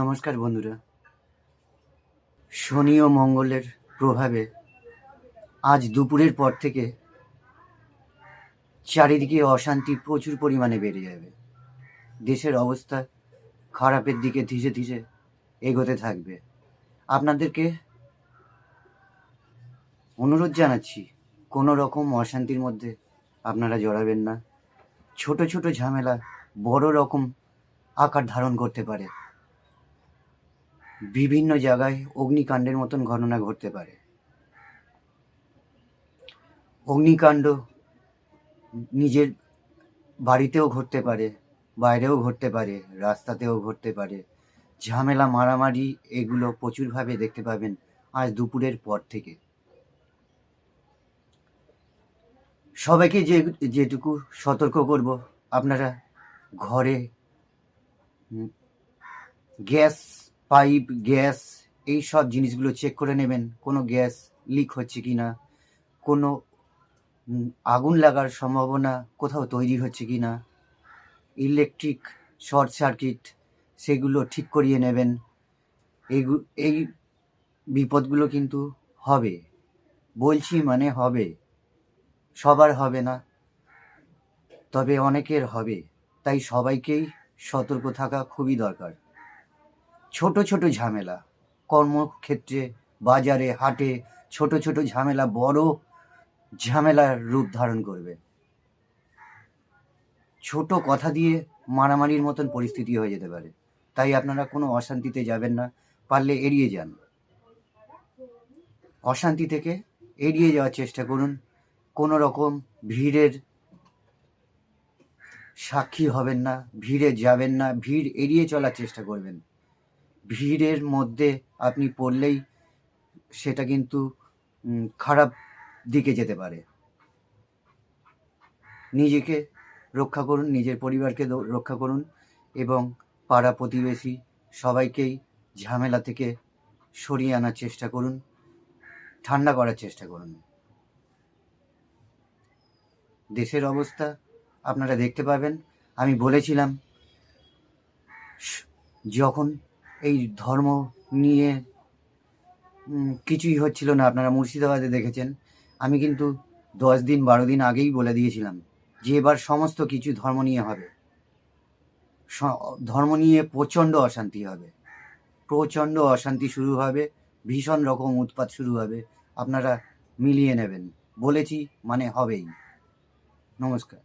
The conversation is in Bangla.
নমস্কার বন্ধুরা। শনি ও মঙ্গলের প্রভাবে আজ দুপুরের পর থেকে চারিদিকে অশান্তি প্রচুর পরিমাণে বেড়ে যাবে। দেশের অবস্থা খারাপের দিকে ধীরে ধীরে এগোতে থাকবে। আপনাদেরকে অনুরোধ জানাচ্ছি, কোনো রকম অশান্তির মধ্যে আপনারা জড়াবেন না। ছোট ছোট ঝামেলা বড় রকম আকার ধারণ করতে পারে। বিভিন্ন জায়গায় অগ্নিকাণ্ডের মতন ঘটনা ঘটতে পারে। অগ্নিকাণ্ড নিজের বাড়িতেও ঘটতে পারে, বাইরেও ঘটতে পারে, রাস্তাতেও ঘটতে পারে। ঝামেলা, মারামারি এগুলো প্রচুরভাবে দেখতে পাবেন আজ দুপুরের পর থেকে। সবাইকে যে যেটুকু সতর্ক করব, আপনারা ঘরে গ্যাস পাইপ, গ্যাস, এই সব জিনিসগুলো চেক করে নেবেন, কোনো গ্যাস লিক হচ্ছে কি না, কোনো আগুন লাগার সম্ভাবনা কোথাও তৈরি হচ্ছে কি না ইলেকট্রিক শর্ট সার্কিট সেগুলো ঠিক করিয়ে নেবেন এই বিপদগুলো কিন্তু হবে, বলছি মানে হবে, সবার হবে না, তবে অনেকের হবে, তাই সবাইকেই সতর্ক থাকা খুবই দরকার। ছোট ছোট ঝামেলা। কর্মক্ষেত্রে, বাজারে, হাটে ছোট ছোট ঝামেলা বড় ঝামেলার রূপ ধারণ করবে। ছোট কথা দিয়ে মারামারির মতন পরিস্থিতি হয়ে যেতে পারে। তাই আপনারা কোনো অশান্তিতে যাবেন না, পারলে এড়িয়ে যান। অশান্তি থেকে এড়িয়ে যাওয়ার চেষ্টা করুন। কোনো রকম ভিড়ের সাক্ষী হবেন না, ভিড়ে যাবেন না, ভিড় এড়িয়ে চলার চেষ্টা করবেন। ভিড়ের মধ্যে আপনি পড়লেই সেটা কিন্তু খারাপ দিকে যেতে পারে। নিজেকে রক্ষা করুন, নিজের পরিবারকে রক্ষা করুন এবং পাড়া প্রতিবেশী সবাইকেই ঝামেলা থেকে সরিয়ে আনার চেষ্টা করুন, ঠান্ডা করার চেষ্টা করুন। দেশের অবস্থা আপনারা দেখতে পাবেন। আমি বলেছিলাম যখন এই ধর্ম নিয়ে কিছুই হচ্ছিল না। আপনারা মুর্শিদাবাদে দেখেছেন। আমি কিন্তু দশ দিন, বারো দিন আগেই বলে দিয়েছিলাম যে এবার সমস্ত কিছু ধর্ম নিয়ে হবে। ধর্ম নিয়ে প্রচণ্ড অশান্তি হবে। প্রচণ্ড অশান্তি শুরু হবে। ভীষণ রকম উৎপাত শুরু হবে। আপনারা মিলিয়ে নেবেন। বলেছি মানে হবেই। নমস্কার।